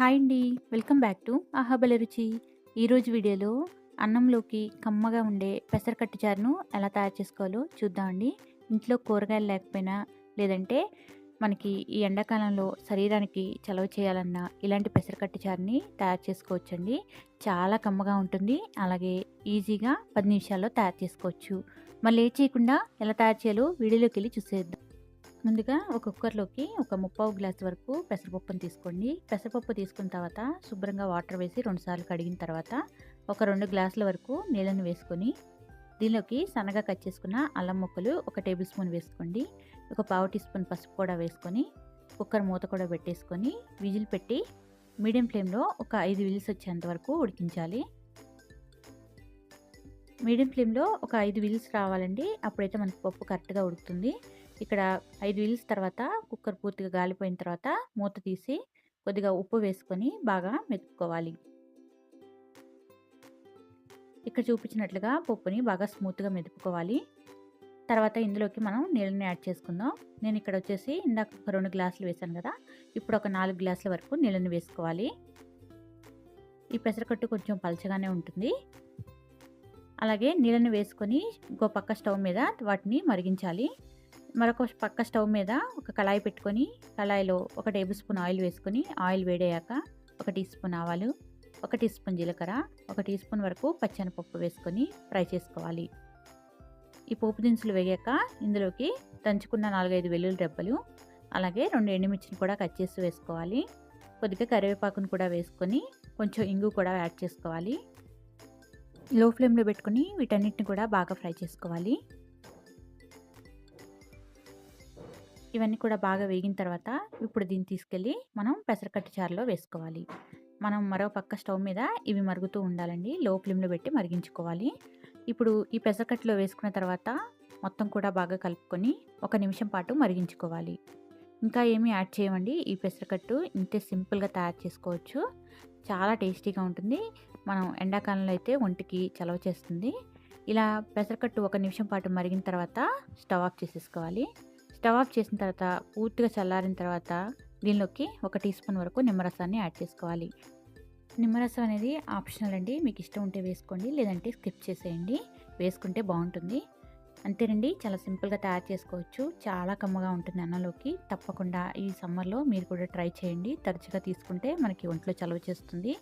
Hi అండి. Welcome back to ఆహాబల రుచి. ఈరోజు వీడియోలో అన్నంలోకి కమ్మగా ఉండే పెసరకట్టు చారును ఎలా తయారు చేసుకోవాలో చూద్దామండి ఇంట్లో కూరగాయలు లేకపోయినా లేదంటే మనకి ఈ ఎండాకాలంలో శరీరానికి చలవ చేయాలన్నా ఇలాంటి పెసరకట్టు చారుని తయారు చేసుకోవచ్చండి. చాలా కమ్మగా ఉంటుంది. అలాగే ఈజీగా పది నిమిషాల్లో తయారు చేసుకోవచ్చు. మళ్ళీ ఏ చేయకుండా ఎలా తయారు చేయాలో వీడియోలోకి వెళ్ళి చూసేద్దాం. ముందుగా ఒక కుక్కర్లోకి ఒక ముప్పావు గ్లాస్ వరకు పెసరపప్పును తీసుకోండి. పెసరపప్పు తీసుకున్న తర్వాత శుభ్రంగా వాటర్ వేసి రెండుసార్లు కడిగిన తర్వాత ఒక రెండు గ్లాసుల వరకు నీళ్ళను వేసుకొని దీనిలోకి సన్నగా కట్ చేసుకున్న అల్లం ముక్కలు ఒక టేబుల్ స్పూన్ వేసుకోండి. ఒక పావు టీ స్పూన్ పసుపు కూడా వేసుకొని కుక్కర్ మూత కూడా పెట్టేసుకొని విజిల్ పెట్టి మీడియం ఫ్లేమ్లో ఒక ఐదు విజిల్స్ వచ్చేంత వరకు ఉడికించాలి. మీడియం ఫ్లేమ్లో ఒక ఐదు విజిల్స్ రావాలండి. అప్పుడైతే మనకు పప్పు కరెక్ట్గా ఉడుకుతుంది. ఇక్కడ ఐదు విజిల్స్ తర్వాత కుక్కర్ పూర్తిగా గాలిపోయిన తర్వాత మూత తీసి కొద్దిగా ఉప్పు వేసుకొని బాగా మెతుక్కోవాలి. ఇక్కడ చూపించినట్లుగా పప్పుని బాగా స్మూత్గా మెదుపుకోవాలి. తర్వాత ఇందులోకి మనం నీళ్ళని యాడ్ చేసుకుందాం. నేను ఇక్కడ వచ్చేసి ఇందాక ఒక రెండు గ్లాసులు వేసాను కదా ఇప్పుడు ఒక నాలుగు గ్లాసుల వరకు నీళ్ళని వేసుకోవాలి. ఈ పెసరకట్టు కొంచెం పలచగానే ఉంటుంది. అలాగే నీళ్ళని వేసుకొని ఇంకో పక్క స్టవ్ మీద వాటిని మరిగించాలి. మరొక పక్క స్టవ్ మీద ఒక కళాయి పెట్టుకొని కళాయిలో ఒక టేబుల్ స్పూన్ ఆయిల్ వేసుకొని ఆయిల్ వేడయ్యాక ఒక టీ స్పూన్ ఆవాలు ఒక టీ స్పూన్ జీలకర్ర ఒక టీ స్పూన్ వరకు పచ్చనిపప్పు వేసుకొని ఫ్రై చేసుకోవాలి. ఈ పోపు దినుసులు వేగాక ఇందులోకి దంచుకున్న నాలుగైదు వెల్లుల్లి రెబ్బలు అలాగే రెండు ఎండుమిర్చిని కూడా కట్ చేసి వేసుకోవాలి. కొద్దిగా కరివేపాకును కూడా వేసుకొని కొంచెం ఇంగు కూడా యాడ్ చేసుకోవాలి. లో ఫ్లేమ్లో పెట్టుకొని వీటన్నిటిని కూడా బాగా ఫ్రై చేసుకోవాలి. ఇవన్నీ కూడా బాగా వేగిన తర్వాత ఇప్పుడు దీన్ని తీసుకెళ్ళి మనం పెసరకట్టు చారులో వేసుకోవాలి. మనం మరో పక్క స్టవ్ మీద ఇవి మరుగుతూ ఉండాలండి. లో ఫ్లేమ్లో పెట్టి మరిగించుకోవాలి. ఇప్పుడు ఈ పెసరకట్టులో వేసుకున్న తర్వాత మొత్తం కూడా బాగా కలుపుకొని ఒక నిమిషం పాటు మరిగించుకోవాలి. ఇంకా ఏమీ యాడ్ చేయమండి. ఈ పెసరకట్టు ఇంతే సింపుల్గా తయారు చేసుకోవచ్చు. చాలా టేస్టీగా ఉంటుంది. మనం ఎండాకాలంలో అయితే ఒంటికి చలవ చేస్తుంది. ఇలా పెసరకట్టు ఒక నిమిషం పాటు మరిగిన తర్వాత స్టవ్ ఆఫ్ చేసేసుకోవాలి. స్టవ్ ఆఫ్ చేసిన తర్వాత పూర్తిగా చల్లారిన తర్వాత దీనిలోకి ఒక టీ స్పూన్ వరకు నిమ్మరసాన్ని యాడ్ చేసుకోవాలి. నిమ్మరసం అనేది ఆప్షనల్ అండి. మీకు ఇష్టం ఉంటే వేసుకోండి లేదంటే స్కిప్ చేసేయండి. వేసుకుంటే బాగుంటుంది. అంతేనండి. చాలా సింపుల్గా తయారు చేసుకోవచ్చు. చాలా కమ్మగా ఉంటుంది అన్నలోకి. తప్పకుండా ఈ సమ్మర్లో మీరు కూడా ట్రై చేయండి. తరచుగా తీసుకుంటే మనకి ఒంట్లో చలవ చేస్తుంది.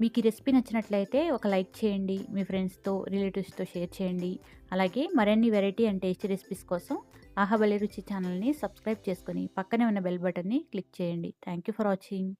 మీకు ఈ రెసిపీ నచ్చినట్లయితే ఒక లైక్ చేయండి. మీ ఫ్రెండ్స్తో రిలేటివ్స్తో షేర్ చేయండి. అలాగే మరిన్ని వెరైటీ అండ్ టేస్టీ రెసిపీస్ కోసం ఆహాబలి రుచి ఛానల్ని సబ్స్క్రైబ్ చేసుకొని పక్కనే ఉన్న బెల్ బటన్ని క్లిక్ చేయండి. Thank you for watching.